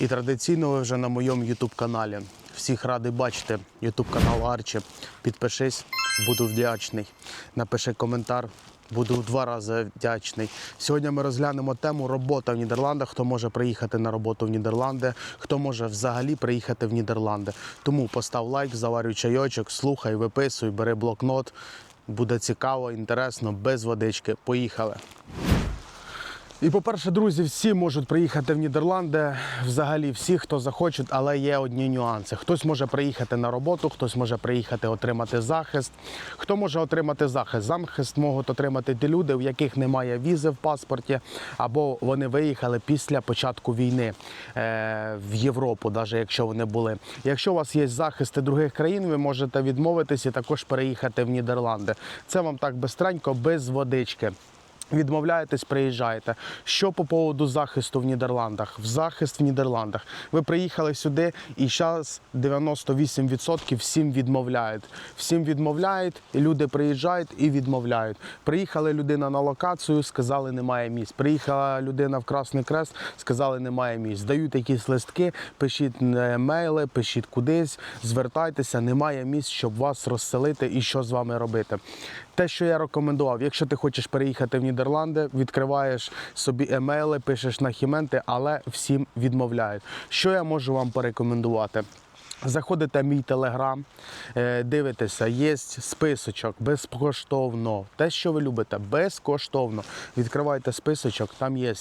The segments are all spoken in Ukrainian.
І традиційно ви вже на моєму YouTube каналі. Всіх радий бачити. YouTube канал Арчі. Підпишись, буду вдячний. Напиши коментар. Буду в два рази вдячний. Сьогодні ми розглянемо тему робота в Нідерландах. Хто може приїхати на роботу в Нідерланди, хто може взагалі приїхати в Нідерланди. Тому постав лайк, заварюй чайочок, слухай, виписуй, бери блокнот. Буде цікаво, інтересно, без водички. Поїхали. І, по-перше, друзі, всі можуть приїхати в Нідерланди. Взагалі всі, хто захочуть, але є одні нюанси. Хтось може приїхати на роботу, хтось може приїхати отримати захист. Хто може отримати захист? Захист можуть отримати ті люди, у яких немає візи в паспорті, або вони виїхали після початку війни е, в Європу, навіть якщо вони були. Якщо у вас є захисти других країн, ви можете відмовитися і також переїхати в Нідерланди. Це вам так бистренько, без водички. Відмовляєтесь, приїжджаєте. Що по поводу захисту в Нідерландах? В захист в Нідерландах. Ви приїхали сюди, і зараз 98% всім відмовляють. Всім відмовляють, і люди приїжджають і відмовляють. Приїхала людина на локацію, сказали, немає місць. Приїхала людина в Красний Крест, сказали, немає місць. Дають якісь листки, пишіть е, мейли, пишіть кудись, звертайтеся, немає місць, щоб вас розселити і що з вами робити. Те, що я рекомендував, якщо ти хочеш переїхати в Нідерланди, відкриваєш собі емейли, пишеш на хіменти, але всім відмовляють. Що я можу вам порекомендувати? Заходите в мій телеграм, е, дивитеся, є списочок безкоштовно. Те, що ви любите, безкоштовно. Відкривайте списочок, там є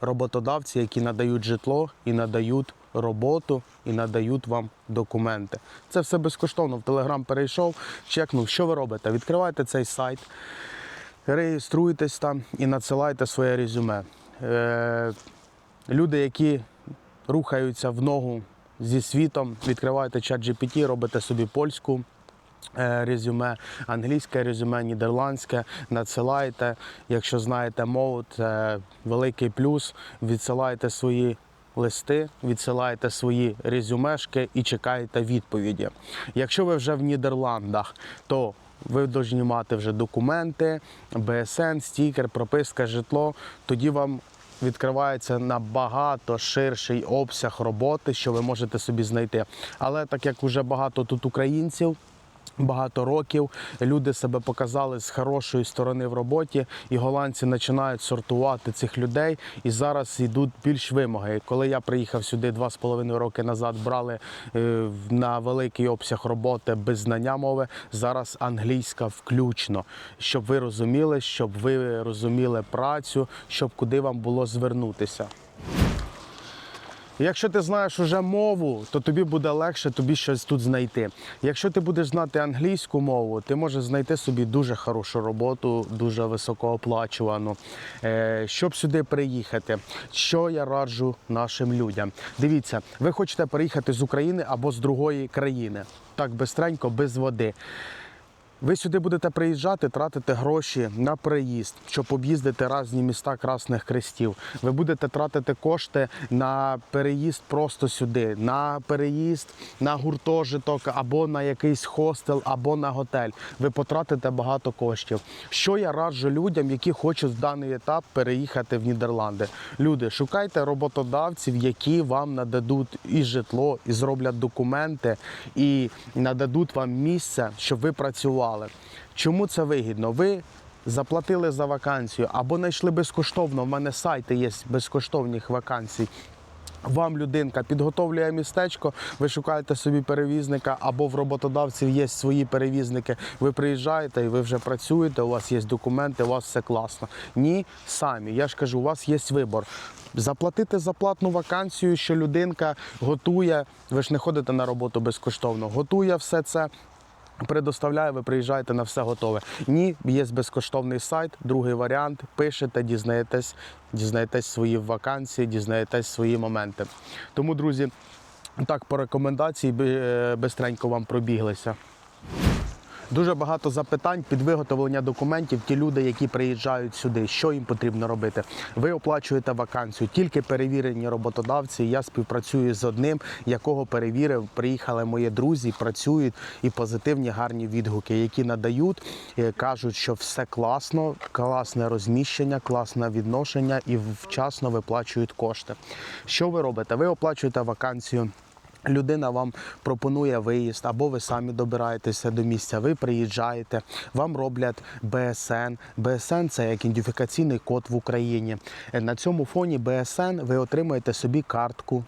роботодавці, які надають житло і надають роботу і надають вам документи. Це все безкоштовно. В Телеграм перейшов, чекнув, що ви робите. Відкривайте цей сайт, реєструйтесь там і надсилайте своє резюме. Е, люди, які рухаються в ногу зі світом, відкриваєте чат GPT, робите собі польську е, резюме, англійське резюме, нідерландське, надсилаєте. Якщо знаєте мову, це великий плюс. Відсилаєте свої листи, відсилаєте свої резюмешки і чекаєте відповіді. Якщо ви вже в Нідерландах, то ви повинні мати вже документи, БСН, стікер, прописка, житло. Тоді вам відкривається набагато ширший обсяг роботи, що ви можете собі знайти. Але так як вже багато тут українців. Багато років люди себе показали з хорошої сторони в роботі, і голландці починають сортувати цих людей. І зараз йдуть більш вимоги. Коли я приїхав сюди два з половиною роки назад, брали е, на великий обсяг роботи без знання мови. Зараз англійська включно, щоб ви розуміли, щоб ви розуміли працю, щоб куди вам було звернутися. Якщо ти знаєш уже мову, то тобі буде легше тобі щось тут знайти. Якщо ти будеш знати англійську мову, ти можеш знайти собі дуже хорошу роботу, дуже високооплачувану. Е, Щоб сюди приїхати, що я раджу нашим людям? Дивіться, ви хочете переїхати з України або з другої країни. Так бистренько, без води. Ви сюди будете приїжджати, тратити гроші на приїзд, щоб об'їздити різні міста Красних Хрестів. Ви будете тратити кошти на переїзд просто сюди, на переїзд на гуртожиток або на якийсь хостел, або на готель. Ви потратите багато коштів. Що я раджу людям, які хочуть в даний етап переїхати в Нідерланди? Люди, шукайте роботодавців, які вам нададуть і житло, і зроблять документи, і нададуть вам місце, щоб ви працювали. Чому це вигідно? Ви заплатили за вакансію або знайшли безкоштовно. У мене сайти є безкоштовних вакансій. Вам людинка підготовлює містечко, ви шукаєте собі перевізника, або в роботодавців є свої перевізники. Ви приїжджаєте і ви вже працюєте, у вас є документи, у вас все класно. Ні, самі. Я ж кажу, у вас є вибор. Заплатити за платну вакансію, що людинка готує. Ви ж не ходите на роботу безкоштовно, готує все це. Предоставляє, ви приїжджаєте на все готове. Ні, є безкоштовний сайт, другий варіант. Пишете, дізнаєтесь, дізнаєтесь свої вакансії, дізнаєтесь свої моменти. Тому, друзі, так по рекомендації е, бистренько вам пробіглися. Дуже багато запитань під виготовлення документів. Ті люди, які приїжджають сюди, що їм потрібно робити. Ви оплачуєте вакансію, тільки перевірені роботодавці. Я співпрацюю з одним, якого перевірив. Приїхали мої друзі, працюють і позитивні гарні відгуки, які надають, е, кажуть, що все класно, класне розміщення, класне відношення і вчасно виплачують кошти. Що ви робите? Ви оплачуєте вакансію. Людина вам пропонує виїзд, або ви самі добираєтеся до місця, ви приїжджаєте, вам роблять БСН. БСН це як ідентифікаційний код в Україні. Е, На цьому фоні БСН ви отримуєте собі картку.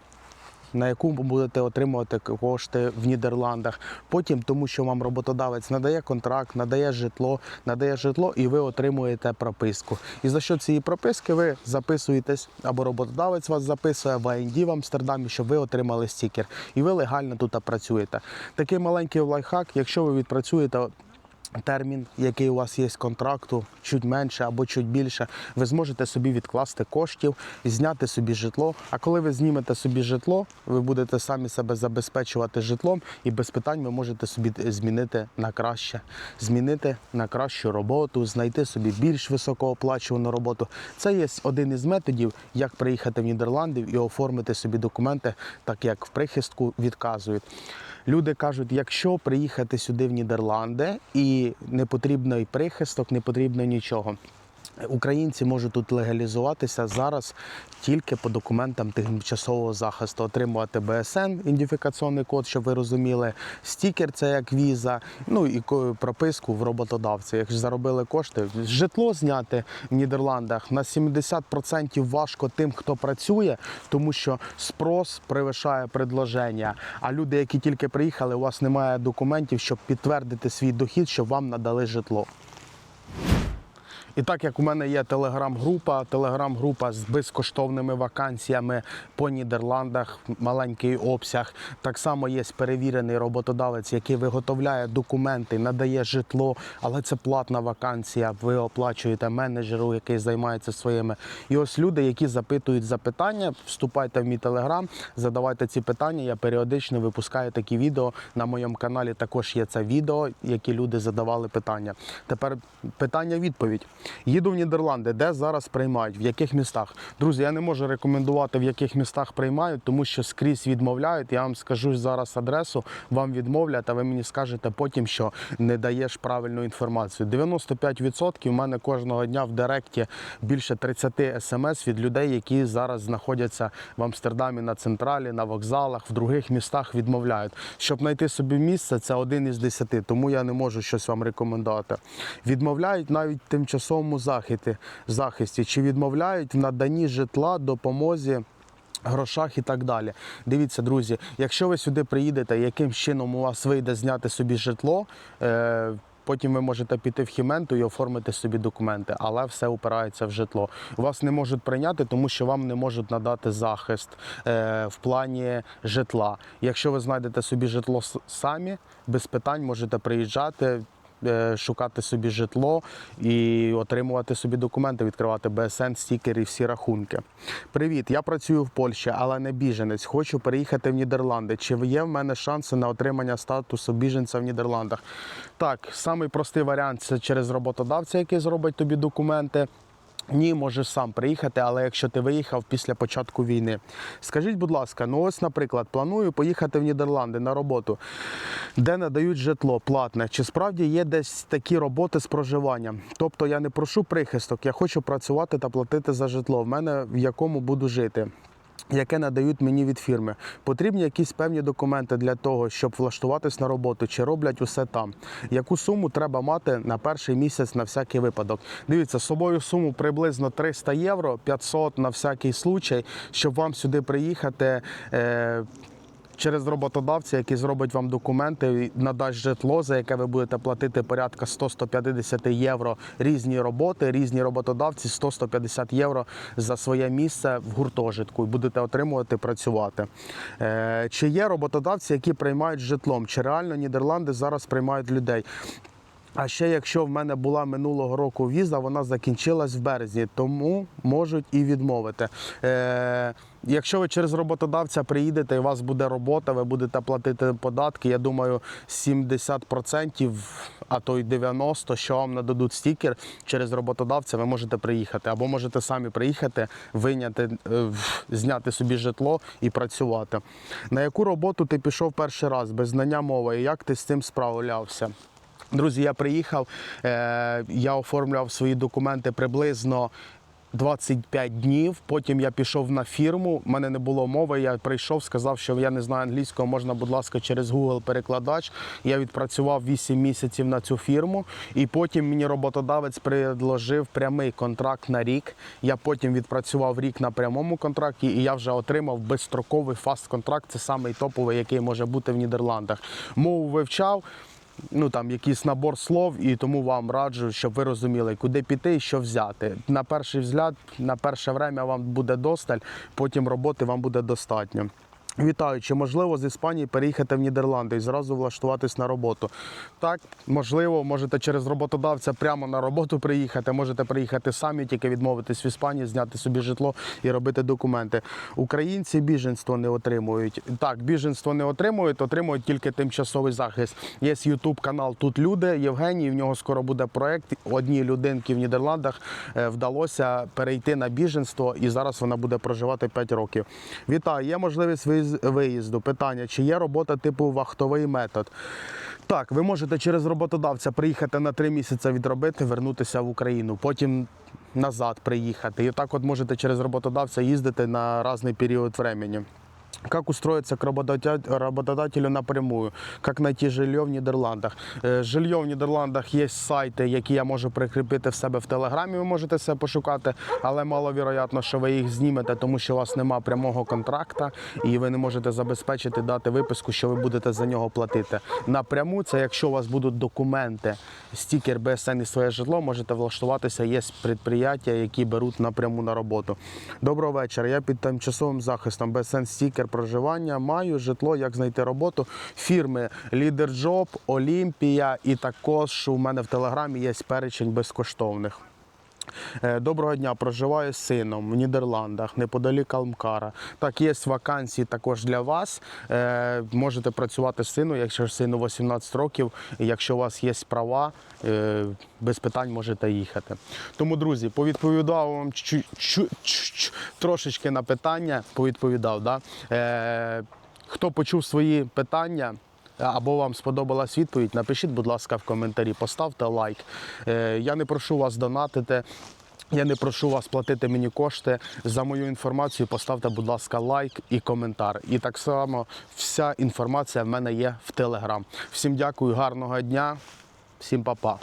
На яку будете отримувати кошти в Нідерландах. Потім, тому що вам роботодавець надає контракт, надає житло, надає житло, і ви отримуєте прописку. І за що цієї прописки ви записуєтесь, або роботодавець вас записує в АНД в Амстердамі, щоб ви отримали стікер. І ви легально тут працюєте. Такий маленький лайфхак, якщо ви відпрацюєте термін, який у вас є з контракту, чуть менше або чуть більше, ви зможете собі відкласти коштів, зняти собі житло. А коли ви знімете собі житло, ви будете самі себе забезпечувати житлом, і без питань ви можете собі змінити на краще, змінити на кращу роботу, знайти собі більш високооплачувану роботу. Це є один із методів, як приїхати в Нідерланди і оформити собі документи, так як в прихистку відказують. Люди кажуть, якщо приїхати сюди в Нідерланди і не потрібно і прихисток, не потрібно нічого. Українці можуть тут легалізуватися зараз тільки по документам тимчасового захисту, отримувати БСН, ідентифікаційний код, щоб ви розуміли, стікер це як віза, ну і прописку в роботодавці. Якщо заробили кошти, житло зняти в Нідерландах на 70% важко тим, хто працює, тому що спрос перевищає предложення. А люди, які тільки приїхали, у вас немає документів, щоб підтвердити свій дохід, щоб вам надали житло. І так як у мене є телеграм-група, телеграм-група з безкоштовними вакансіями по Нідерландах, маленький обсяг. Так само є перевірений роботодавець, який виготовляє документи, надає житло, але це платна вакансія. Ви оплачуєте менеджеру, який займається своїми. І ось люди, які запитують запитання, вступайте в мій телеграм, задавайте ці питання. Я періодично випускаю такі відео. На моєму каналі також є це відео, які люди задавали питання. Тепер питання-відповідь. Їду в Нідерланди, де зараз приймають, в яких містах. Друзі, я не можу рекомендувати, в яких містах приймають, тому що скрізь відмовляють. Я вам скажу зараз адресу, вам відмовлять, а ви мені скажете потім, що не даєш правильну інформацію. 95% у мене кожного дня в Директі більше 30 смс від людей, які зараз знаходяться в Амстердамі на централі, на вокзалах, в других містах відмовляють. Щоб знайти собі місце, це один із десяти, тому я не можу щось вам рекомендувати. Відмовляють навіть в тимчасовому захисті, захисті чи відмовляють в наданні житла, допомозі. Грошах і так далі. Дивіться, друзі, якщо ви сюди приїдете, яким чином у вас вийде зняти собі житло, е, потім ви можете піти в хіменту і оформити собі документи, але все упирається в житло. Вас не можуть прийняти, тому що вам не можуть надати захист е, в плані житла. Якщо ви знайдете собі житло самі, без питань можете приїжджати. Е, Шукати собі житло і отримувати собі документи, відкривати БСН, стікери і всі рахунки. Привіт, я працюю в Польщі, але не біженець. Хочу переїхати в Нідерланди. Чи є в мене шанси на отримання статусу біженця в Нідерландах? Так, самий простий варіант це через роботодавця, який зробить тобі документи. Ні, можеш сам приїхати, але якщо ти виїхав після початку війни. Скажіть, будь ласка, ну ось, наприклад, планую поїхати в Нідерланди на роботу, де надають житло платне. Чи справді є десь такі роботи з проживанням? Тобто я не прошу прихисток, я хочу працювати та платити за житло. В мене в якому буду жити. Яке надають мені від фірми. Потрібні якісь певні документи для того, щоб влаштуватись на роботу, чи роблять усе там. Яку суму треба мати на перший місяць на всякий випадок? Дивіться, з собою суму приблизно 300 євро, 500 на всякий случай, щоб вам сюди приїхати. Е- Через роботодавця, який зробить вам документи, надасть житло, за яке ви будете платити порядка 100-150 євро. Різні роботи, різні роботодавці 100-150 євро за своє місце в гуртожитку і будете отримувати працювати. Е, чи є роботодавці, які приймають житлом? Чи реально Нідерланди зараз приймають людей? А ще якщо в мене була минулого року віза, вона закінчилась в березні, тому можуть і відмовити. Е, якщо ви через роботодавця приїдете і у вас буде робота, ви будете платити податки, я думаю, 70%, а то й 90%, що вам нададуть стікер через роботодавця, ви можете приїхати. Або можете самі приїхати, виняти, е, зняти собі житло і працювати. На яку роботу ти пішов перший раз без знання мови? І як ти з цим справлявся? Друзі, я приїхав, е, я оформлював свої документи приблизно 25 днів. Потім я пішов на фірму. У мене не було мови. Я прийшов, сказав, що я не знаю англійського, можна, будь ласка, через Google перекладач. Я відпрацював 8 місяців на цю фірму, і потім мені роботодавець предложив прямий контракт на рік. Я потім відпрацював рік на прямому контракті, і я вже отримав безстроковий фаст-контракт. Це самий топовий, який може бути в Нідерландах. Мову вивчав ну там якийсь набор слов, і тому вам раджу, щоб ви розуміли, куди піти і що взяти. На перший взгляд, на перше время вам буде досталь, потім роботи вам буде достатньо. Вітаю, чи можливо з Іспанії переїхати в Нідерланди і зразу влаштуватись на роботу? Так, можливо, можете через роботодавця прямо на роботу приїхати, можете приїхати самі, тільки відмовитись в Іспанії, зняти собі житло і робити документи. Українці біженство не отримують. Так, біженство не отримують, отримують тільки тимчасовий захист. Є Ютуб канал Тут люди. Євгеній. В нього скоро буде проект. Одній людинки в Нідерландах е, вдалося перейти на біженство, і зараз вона буде проживати 5 років. Вітаю, є можливість виїз- виїзду. Питання: чи є робота типу вахтовий метод? Так, ви можете через роботодавця приїхати на три місяці відробити, вернутися в Україну, потім назад приїхати. І так от можете через роботодавця їздити на різний період времени. Как устроиться к работодателю напрямую? Как найти жилье в Нідерландах? Е, Жилье в Нідерландах є сайти, які я можу прикріпити в себе в Телеграмі. Ви можете це пошукати, але маловіроятно, що ви їх знімете, тому що у вас немає прямого контракта і ви не можете забезпечити дати виписку, що ви будете за нього платити. Напряму це якщо у вас будуть документи, стікер БСН і своє житло, можете влаштуватися. Є підприємства, які беруть напряму на роботу. Доброго вечора. Я під тимчасовим захистом БСН стікер проживання. Маю житло, як знайти роботу. Фірми Лідер Джоб, Олімпія і також у мене в телеграмі є перечень безкоштовних. Е, Доброго дня, проживаю з сином в Нідерландах, неподалік Алмкара. Так, є вакансії також для вас. Е, Можете працювати з сину, якщо сину 18 років, якщо у вас є права, е, без питань можете їхати. Тому, друзі, повідповідав вам трошечки на питання, повідповідав. Да? Хто почув свої питання, або вам сподобалась відповідь, напишіть, будь ласка, в коментарі, поставте лайк. Е, Я не прошу вас донатити. Я не прошу вас платити мені кошти за мою інформацію. Поставте, будь ласка, лайк і коментар. І так само вся інформація в мене є в Телеграм. Всім дякую, гарного дня, всім па-па.